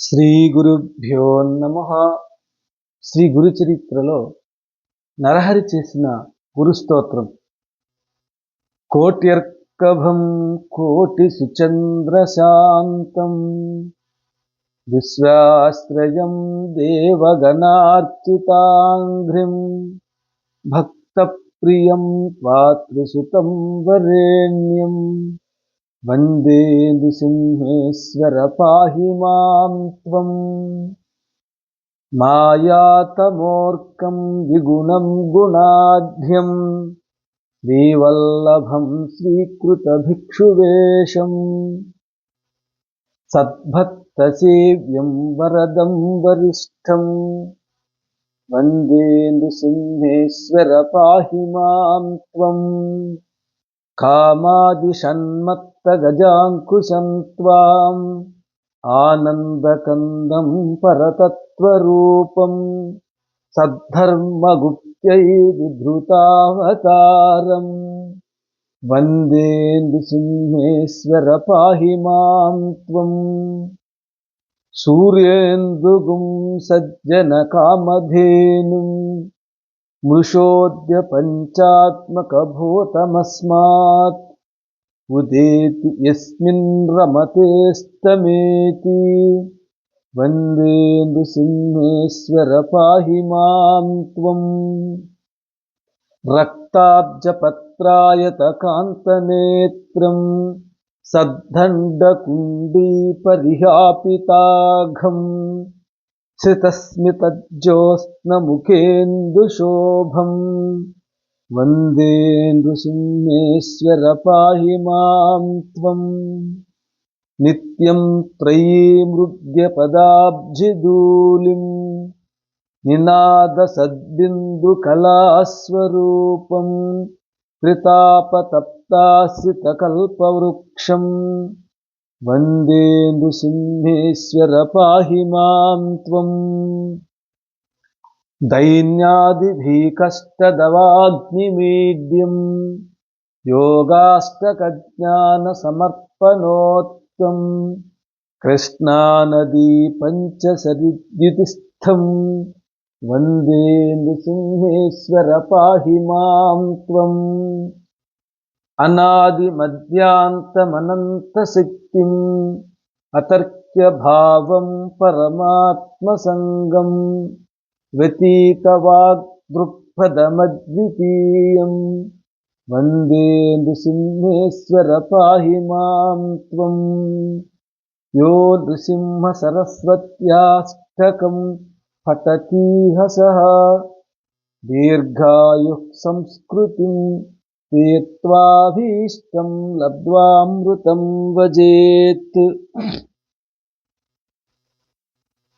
శ్రీ గురుభ్యో నమ. శ్రీ గురు చరిత్రలో నరహరి చేసిన గురుస్తోత్రం కోట్యర్కభం కోటి సుచంద్రశాంతం విశ్వాశ్రయం దేవగణార్చితాంఘ్రిం. భక్తప్రియం త్వాతృసుతం వరేణ్యం. వందే నృసింహేశ్వర పాహి మాం త్వం మాయాతమోర్కం విగుణం గుణాఢ్యం శ్రీవల్లభం స్వీకృతభిక్షువేషం సద్భక్తసేవ్యం వరదం వరిష్టం వందే నృసింహేశ్వర పాహి మాం త్వం కామాదిషన్మత్తగజాంకుశం త్వాం ఆనందకందం పరతత్వరూపం సద్ధర్మగుప్త్యై విధృతావతారం వందే నృసింహేశ్వర పాహి మాం త్వం సూర్యేందుగుం సజ్జన కామధేనుం మృషోద్య పంచాత్మకభూతమస్మాత్ ఉదేతి యస్మిన్ రమతేస్తమేతి వందే నృసింహేశ్వర పాహి మాం త్వం श्रितस्मितज्योत्स्नमुखेन्दुशोभम् वन्दे नृसिंहेश्वर पाहि मां त्वम् नित्यं त्रयीमृग्यपदाब्जिदूलिम् निनादसद्बिन्दुकलास्वरूपं कृतापतप्तासितकल्पवृक्षम् वन्दे नृसिंहेश्वर पाहि मां त्वम् दैन्यादिभिकष्टदवाग्निमीड्यं योगाष्टकज्ञानसमर्पणोत्तम् कृष्णानदी पञ्चसरिद्युतिस्थं वन्दे नृसिंहेश्वर पाहि मां त्वम् అనాది మధ్యాంతమనంత త్వం అనాదిమధ్యాంతమనంతశక్తిం అతర్క్యభావం పరమాత్మసంగం వ్యతీతవాగ్దృక్పదమద్వితీయం వందే నృసింహేశ్వర పాహి మాం త్వం యో నృసింహ సరస్వత్యాష్టకం పఠతీహ సహ దీర్ఘాయు సంస్కృతిం यत्वाभीष्टं लब्ध्वामृतं भजेत्